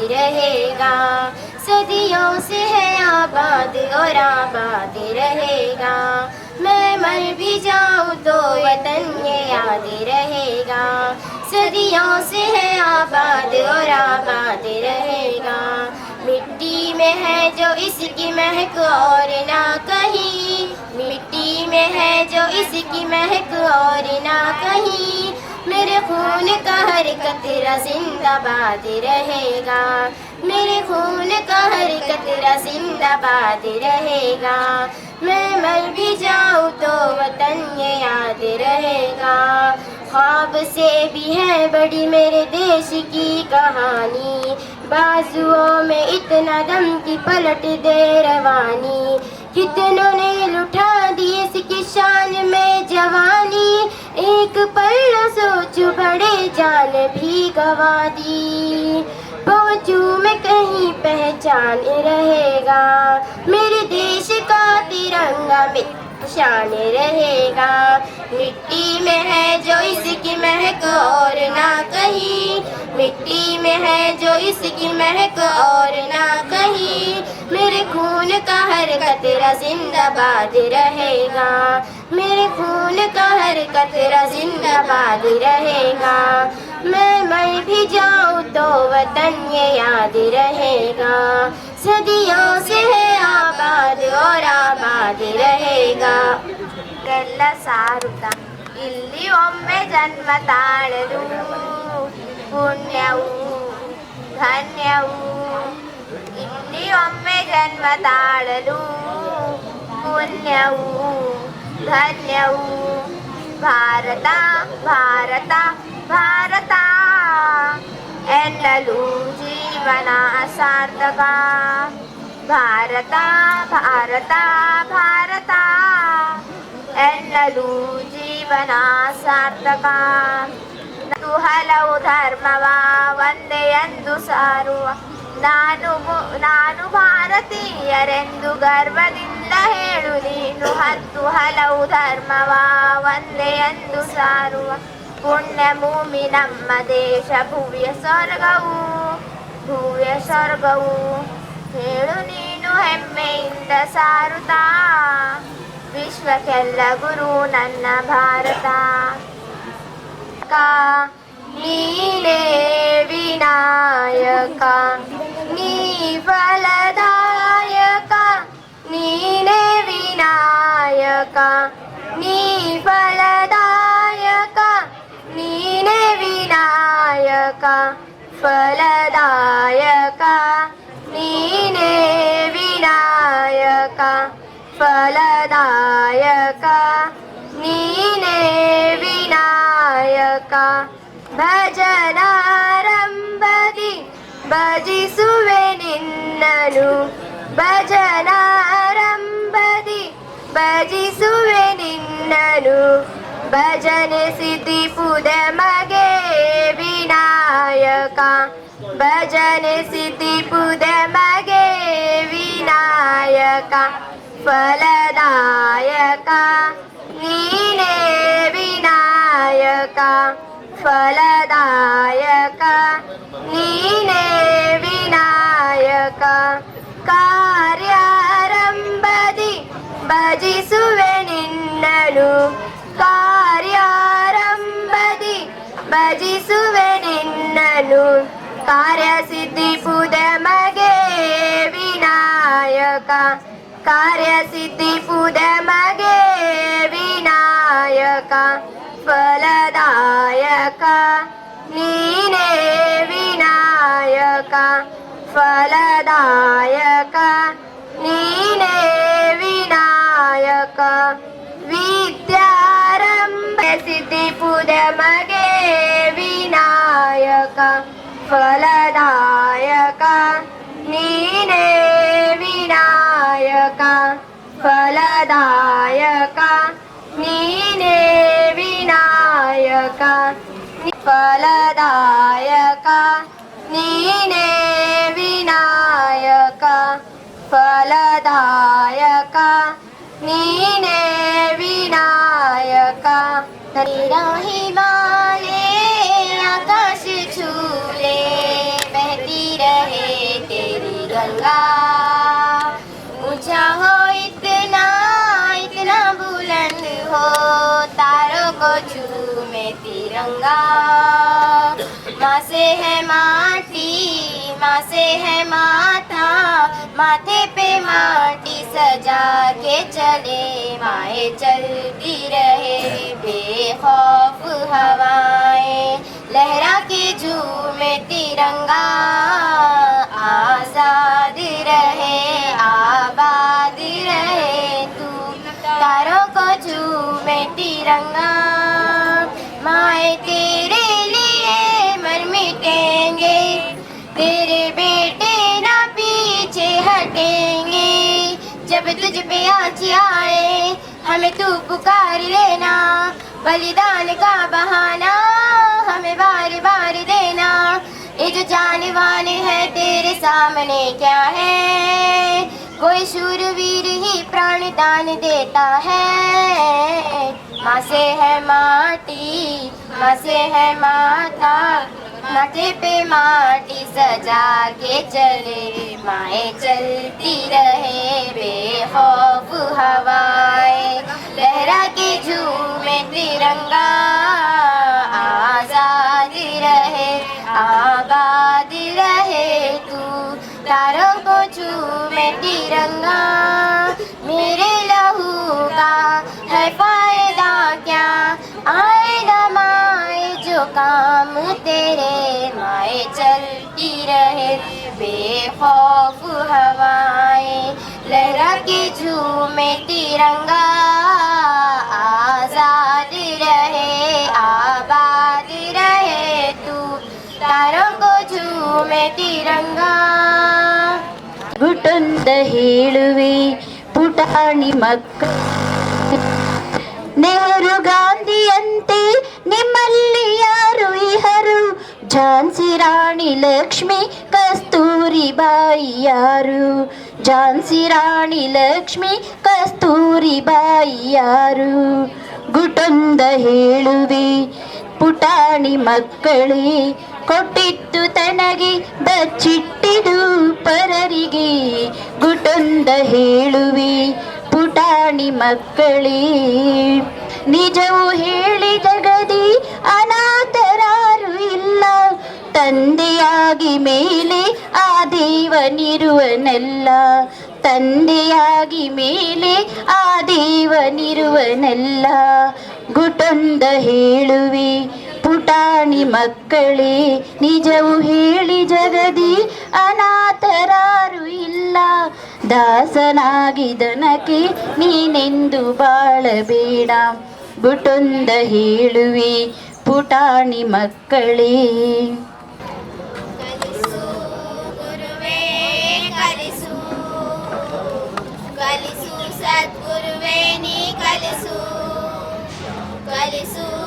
याद रहेगा। सदियों से है आबाद और आबाद रहेगा। मैं मर भी जाऊँ तो वतन ये याद रहेगा। सदियों से है आबाद और आबाद रहेगा। मिट्टी में है जो इसकी महक और ना कहीं। मिट्टी में है जो इसकी महक और ना कहीं। मेरे खून का हर कतरा जिंदाबाद रहेगा। मेरे खून का हर कतरा जिंदाबाद रहेगा। मैं मर भी जाऊँ तो वतन ये याद रहेगा। ख्वाब से भी है बड़ी मेरे देश की कहानी। बाजुओं में इतना दम की पलट दे रवानी। कितनों ने लुटा दी इसकी शान में जवानी। एक पल सोच बड़े जान भी गवा दी। पहुंचू मैं कहीं पहचान रहेगा। मेरे देश का तिरंगा में शान रहेगा। मिट्टी में है जो इसकी महक और ना कहीं। मिट्टी में है जो इसकी महक और ना कहीं। मेरे खून का हर कतरा जिंदाबाद रहेगा। मेरे खून का हर कतरा जिंदाबाद रहेगा। मैं मर भी जाऊँ तो वतन ये याद रहेगा। सदियों से है आबाद और आबाद रहेगा ಎಲ್ಲ ಸಾರುತ್ತ ಇಲ್ಲಿ ಒಮ್ಮೆ ಜನ್ಮ ತಾಳಲು ಪುಣ್ಯವು ಧನ್ಯವು ಇಲ್ಲಿ ಒಮ್ಮೆ ಜನ್ಮ ತಾಳಲು ಪುಣ್ಯವು ಧನ್ಯವು ಭಾರತ ಭಾರತ ಭಾರತ ಎನ್ನಲು ಜೀವನ ಸಾರ್ಥಕ ಭಾರತ ಭಾರತ ಭಾರತ. ಎಲ್ಲರೂ ಜೀವನ ಸಾರ್ಥಕ. ಹಲವು ಧರ್ಮವ, ಒಂದೇ ಎಂದು ಸಾರುವ. ನಾನು ನಾನು ಭಾರತೀಯರೆಂದು ಗರ್ವದಿಂದ ಹೇಳು ನೀನು ಹತ್ತು ಹಲವು ಧರ್ಮವ, ಒಂದೇ ಎಂದು ಸಾರುವ. ಪುಣ್ಯ ಭೂಮಿ ನಮ್ಮ ದೇಶ, ಭುವ್ಯ ಸ್ವರ್ಗವು ಭುವ್ಯ ಸ್ವರ್ಗವು. ಹೇಳು ನೀನು ಹೆಮ್ಮೆಯಿಂದ ಸಾರುತ್ತಾ ವಿಶ್ವಕ್ಕೆಲ್ಲ ಗುರು ನನ್ನ ಭಾರತ ನೀನೇ ವಿನಾಯಕ ನೀ ಫಲದಾಯಕ ನೀನೇ ವಿನಾಯಕ ನೀ ಫಲದಾಯಕ ನೀನೇ ವಿನಾಯಕ ಫಲದಾಯಕ ವಿನಾಯಕ ಭಜನಾರಂಭದಿ ಭಜಿಸುವೆ ನಿನ್ನನು ಭಜನಾರಂಭದಿ ಭಜಿಸುವೆ ನಿನ್ನನು ಭಜನೆ ಸಿದ್ಧಿ ಮಗೆ ವಿನಾಯಕ ಭಜನೆ ಸಿದ್ಧಿ ಮಗೆ ವಿನಾಯಕ ಫಲದಾಯಕ ಫಲದಾಯಕ ನೀನೇ ವಿನಾಯಕ ಕಾರ್ಯಾರಂಭದಿ ಭಜಿಸುವೆ ನಿನ್ನನು ಕಾರ್ಯಾರಂಭದಿ ಭಜಿಸುವೆ ನಿನ್ನನು ಕಾರ್ಯಸಿದ್ಧಿ ಮಗೆ ವಿನಾಯಕ ಕಾರ್ಯಸಿದ್ಧಿ ಮಗೆ ವಿನಾಯಕ फलदायक नीने विनायक फलदायक नीने विनायक विद्यारंभ सिद्धिपुद मगे विनायक फलदायक नीने विनायक फलदायक नीने फलदायका फलदायका नीने विनायका फलदायका नीने विनायका तरी माँ से है माटी माँ से है माथा, माथे पे माटी सजा के चले, माए चलती रहे, बेखौफ हवाएँ, लहरा के झूमे तिरंगा, आज़ाद रहे, आबाद रहे, तू तारों को झूमे तिरंगा। तू पुकार लेना, बलिदान का बहाना, हमें बार बार देना। ये जो जानवान है, तेरे सामने क्या है? कोई शूरवीर ही प्राण दान देता है। माँ से है माटी माँ से है माता माथे पे माटी सजा के चले। माए चलती रहे, बेखौफ हवाएँ तिरंगा आज़ाद रहे, आबाद रहे तू। तारों को झूमे तिरंगा, मेरे लहू का है फ़ायदा क्या? आएगा माए जो काम तेरे माए चलती रहे। बेखौफ हवाएँ, लहरा के झूमे तिरंगा। झूमे तिरंगा ಗುಟೊಂದ ಹೇಳುವೆ ಪುಟಾಣಿ ಮಕ್ಕ ನೆಹರು ಗಾಂಧಿಯಂತೆ ನಿಮ್ಮಲ್ಲಿ ಯಾರು ಇಹರು ಝಾನ್ಸಿ ರಾಣಿ ಲಕ್ಷ್ಮಿ ಕಸ್ತೂರಿ ಬಾಯಿ ಯಾರು ಝಾನ್ಸಿ ರಾಣಿ ಲಕ್ಷ್ಮಿ ಕಸ್ತೂರಿ ಬಾಯಿ ಯಾರು ಗುಟೊಂದ ಹೇಳುವೆ ಪುಟಾಣಿ ಮಕ್ಕಳೇ ಕೊಟ್ಟಿತ್ತು ತನಗೆ ಬಚ್ಚಿಟ್ಟಿದು ಪರರಿಗೆ. ಗುಟೊಂದ ಹೇಳುವೆ, ಪುಟಾಣಿ ಮಕ್ಕಳೇ. ನಿಜವು ಹೇಳಿ ಜಗದಿ, ಅನಾಥರಾರು ಇಲ್ಲ. ತಂದೆಯಾಗಿ ಮೇಲೆ ಆ ದೇವನಿರುವನೆಲ್ಲ ತಂದೆಯಾಗಿ ಮೇಲೆ ಆ ದೇವನಿರುವನೆಲ್ಲ ಗುಟೊಂದ ಹೇಳುವೆ ಪುಟಾಣಿ ಮಕ್ಕಳೇ, ನಿಜವು ಹೇಳಿ ಜಗದಿ ಅನಾಥರಾರು ಇಲ್ಲ. ದಾಸನಾಗಿದನಕ್ಕೆ ನೀನೆಂದು ಬಾಳಬೇಡ. ಬುಟೊಂದ ಹೇಳುವಿ, ಪುಟಾಣಿ ಮಕ್ಕಳೇ. ಕಲಿಸು ಗುರುವೇ, ಕಲಿಸು. ಕಲಿಸು ಸದ್ಗುರುವೇ, ನೀ ಕಲಿಸು. ಕಲಿಸು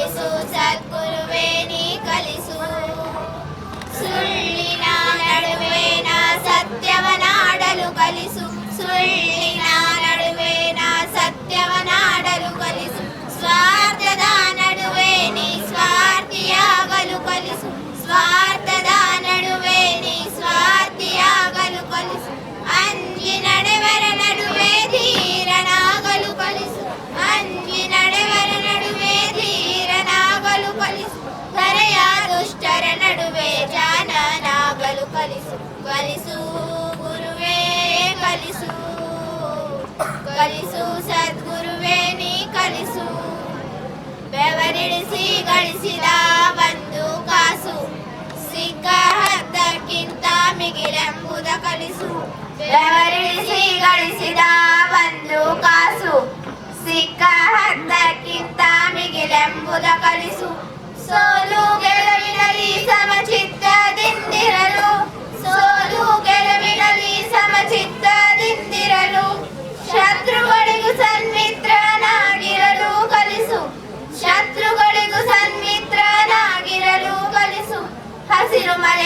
కొలుసు సద్గురువే నీ కలిసు. సుళ్ళిన నడువేన సత్యవనాడలు కలిసు. సుళ్ళిన ಕಲಿಸು. ಕಲಿಸು ಸದ್ಗುರುವೇ, ನೀ ಕಲಿಸು. ಬೆವರಿಳಿಸಿ ಗಳಿಸಿದ ಬಂದು ಕಾಸು. ಸಿಕ್ಕ ಹದ್ದಕ್ಕಿಂತ ಮಿಗಿಲೆಂಬುದ ಕಲಿಸು. ಬೆವರಿಳಿಸಿ ಗಳಿಸಿದ ಬಂದು ಕಾಸು. ಸಿಕ್ಕ ಹದ್ದಕ್ಕಿಂತ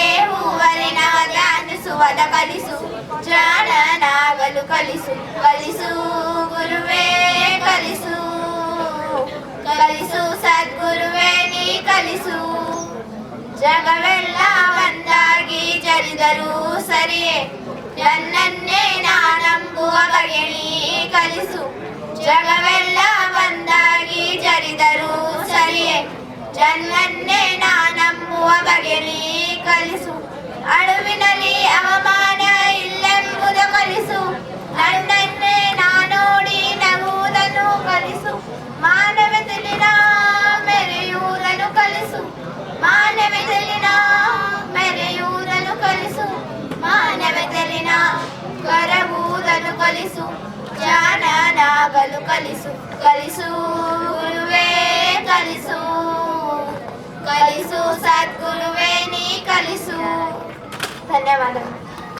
ಹಸಿರು ಮಳೆ ಹೂವಲಿನ ಧ್ಯಾನಿಸುವದ ಕಲಿಸು ಜಾಣನಾಗಲು ಕಲಿಸು ಕಲಿಸು ಗುರುವೇ, ಕಲಿಸು ಕಲಿಸು ಸದ್ಗುರುವೇ, ನೀ ಕಲಿಸು. ಜಗವೆಲ್ಲ ಒಂದಾಗಿ ಜರಿದರೂ ಸರಿಯೇ, ನನ್ನನ್ನೇ ನಾನಂಬುವ ಬಗೆ ನೀ ಕಲಿಸು. ಜಗವೆಲ್ಲ ಒಂದಾಗಿ ಜರಿದರೂ ಸರಿಯೇ ಜನ್ಮನ್ನೇ ನಾನಂಬುವ ಬಗೆ ನೀ ಕಲಿಸು. ಅಳುವಿನಲ್ಲಿ ಅವಮಾನ ಇಲ್ಲೆಂಬುದು ಕಲಿಸು. ನನ್ನನ್ನೇ ನಾನೋಡಿ ನಗುವುದನ್ನು ಕಲಿಸು. ಮಾನವದಲ್ಲಿನ ಮೆರೆಯುವುದನ್ನು ಕಲಿಸು. ಮಾನವದಲ್ಲಿನ ಮೆರೆಯುವುದನ್ನು ಕಲಿಸು. ಮಾನವದಲ್ಲಿನ ಕರಗುವುದನ್ನು ಕಲಿಸು. ಜಾನನಾಗಲು ಕಲಿಸು. ಕಲಿಸು, ಗುರುವೇ, ಕಲಿಸು. ಕಲಿಸು ಸದ್ಗುರುವೇ. కలిసు. ధన్యవాదాలు